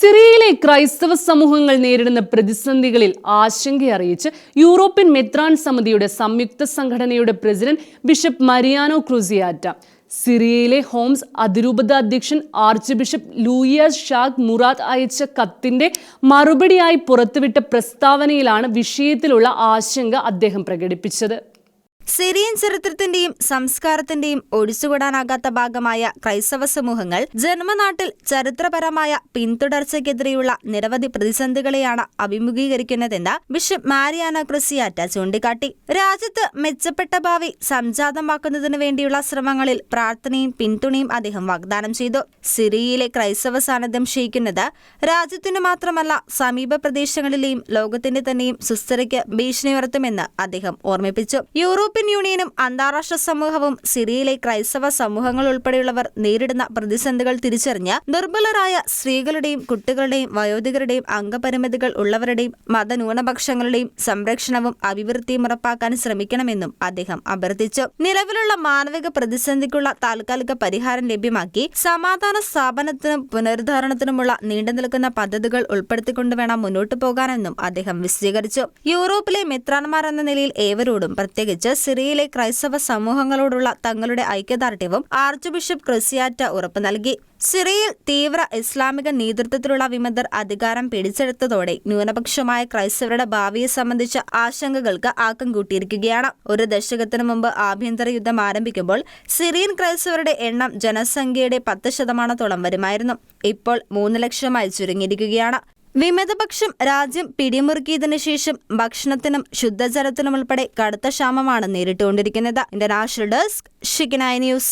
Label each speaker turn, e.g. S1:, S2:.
S1: സിറിയയിലെ ക്രൈസ്തവ സമൂഹങ്ങൾ നേരിടുന്ന പ്രതിസന്ധികളിൽ ആശങ്കയറിയിച്ച് യൂറോപ്യൻ മെത്രാൻ സമിതിയുടെ സംയുക്ത സംഘടനയുടെ പ്രസിഡന്റ് ബിഷപ്പ് മരിയാനോ ക്രൂസിയാറ്റ സിറിയയിലെ ഹോംസ് അതിരൂപത അധ്യക്ഷൻ ആർച്ച് ബിഷപ്പ് ലൂയ ഷാഖ് മുറാദ് അയച്ച കത്തിന്റെ മറുപടിയായി പുറത്തുവിട്ട പ്രസ്താവനയിലാണ് വിഷയത്തിലുള്ള ആശങ്ക അദ്ദേഹം പ്രകടിപ്പിച്ചത്.
S2: സിറിയൻ ചരിത്രത്തിന്റെയും സംസ്കാരത്തിന്റെയും ഒഴിച്ചുകൂടാനാകാത്ത ഭാഗമായ ക്രൈസ്തവ സമൂഹങ്ങൾ ജന്മനാട്ടിൽ ചരിത്രപരമായ പിന്തുടർച്ചയ്ക്കെതിരെയുള്ള നിരവധി പ്രതിസന്ധികളെയാണ് അഭിമുഖീകരിക്കുന്നതെന്ന് ബിഷപ്പ് മാരിയാന ക്രിസിയാറ്റ ചൂണ്ടിക്കാട്ടി. രാജ്യത്ത് മെച്ചപ്പെട്ട ഭാവി സംജാതമാക്കുന്നതിനു വേണ്ടിയുള്ള ശ്രമങ്ങളിൽ പ്രാർത്ഥനയും പിന്തുണയും അദ്ദേഹം വാഗ്ദാനം ചെയ്തു. സിറിയയിലെ ക്രൈസ്തവ സാന്നിധ്യം ക്ഷയിക്കുന്നത് രാജ്യത്തിനു മാത്രമല്ല സമീപ പ്രദേശങ്ങളിലെയും ലോകത്തിന്റെ തന്നെയും സുസ്ഥിരയ്ക്ക് ഭീഷണി ഉയർത്തുമെന്ന് അദ്ദേഹം ഓർമ്മിപ്പിച്ചു. യൂറോപ്യൻ യൂണിയനും അന്താരാഷ്ട്ര സമൂഹവും സിറിയയിലെ ക്രൈസ്തവ സമൂഹങ്ങൾ ഉൾപ്പെടെയുള്ളവർ നേരിടുന്ന പ്രതിസന്ധികൾ തിരിച്ചറിഞ്ഞ് ദുർബലരായ സ്ത്രീകളുടെയും കുട്ടികളുടെയും വയോധികരുടെയും അംഗപരിമിതികൾ ഉള്ളവരുടെയും മതന്യൂനപക്ഷങ്ങളുടെയും സംരക്ഷണവും അഭിവൃദ്ധിയും ഉറപ്പാക്കാൻ ശ്രമിക്കണമെന്നും അദ്ദേഹം അഭ്യർത്ഥിച്ചു. നിലവിലുള്ള മാനവിക പ്രതിസന്ധിക്കുള്ള താൽക്കാലിക പരിഹാരം ലഭ്യമാക്കി സമാധാന സ്ഥാപനത്തിനും പുനരുദ്ധാരണത്തിനുമുള്ള നീണ്ടു നിൽക്കുന്ന പദ്ധതികൾ ഉൾപ്പെടുത്തിക്കൊണ്ട് വേണം മുന്നോട്ടു പോകാനെന്നും അദ്ദേഹം വിശദീകരിച്ചു. യൂറോപ്പിലെ മിത്രാന്മാർ എന്ന നിലയിൽ ഏവരോടും പ്രത്യേകിച്ച് സിറിയയിലെ ക്രൈസ്തവ സമൂഹങ്ങളോടുള്ള തങ്ങളുടെ ഐക്യദാർഢ്യവും ആർച്ച് ബിഷപ്പ് ക്രിസിയാറ്റ ഉറപ്പു നൽകി. സിറിയയിൽ തീവ്ര ഇസ്ലാമിക നേതൃത്വത്തിലുള്ള വിമതർ അധികാരം പിടിച്ചെടുത്തതോടെ ന്യൂനപക്ഷമായ ക്രൈസ്തവരുടെ ഭാവിയെ സംബന്ധിച്ച ആശങ്കകൾക്ക് ആക്കം കൂട്ടിയിരിക്കുകയാണ്. ഒരു ദശകത്തിനു മുമ്പ് ആഭ്യന്തര യുദ്ധം ആരംഭിക്കുമ്പോൾ സിറിയൻ ക്രൈസ്തവരുടെ എണ്ണം ജനസംഖ്യയുടെ പത്ത് ശതമാനത്തോളം വരുമായിരുന്നു. ഇപ്പോൾ മൂന്ന് ലക്ഷമായി ചുരുങ്ങിയിരിക്കുകയാണ്. വിമതപക്ഷം രാജ്യം പിടിമുറുക്കിയതിനു ശേഷം ഭക്ഷണത്തിനും ശുദ്ധജലത്തിനും ഉൾപ്പെടെ കടുത്ത ക്ഷാമമാണ് നേരിട്ടുകൊണ്ടിരിക്കുന്നത്. ഇന്റർനാഷണൽ ഡെസ്ക് ഷിക്കനായ ന്യൂസ്.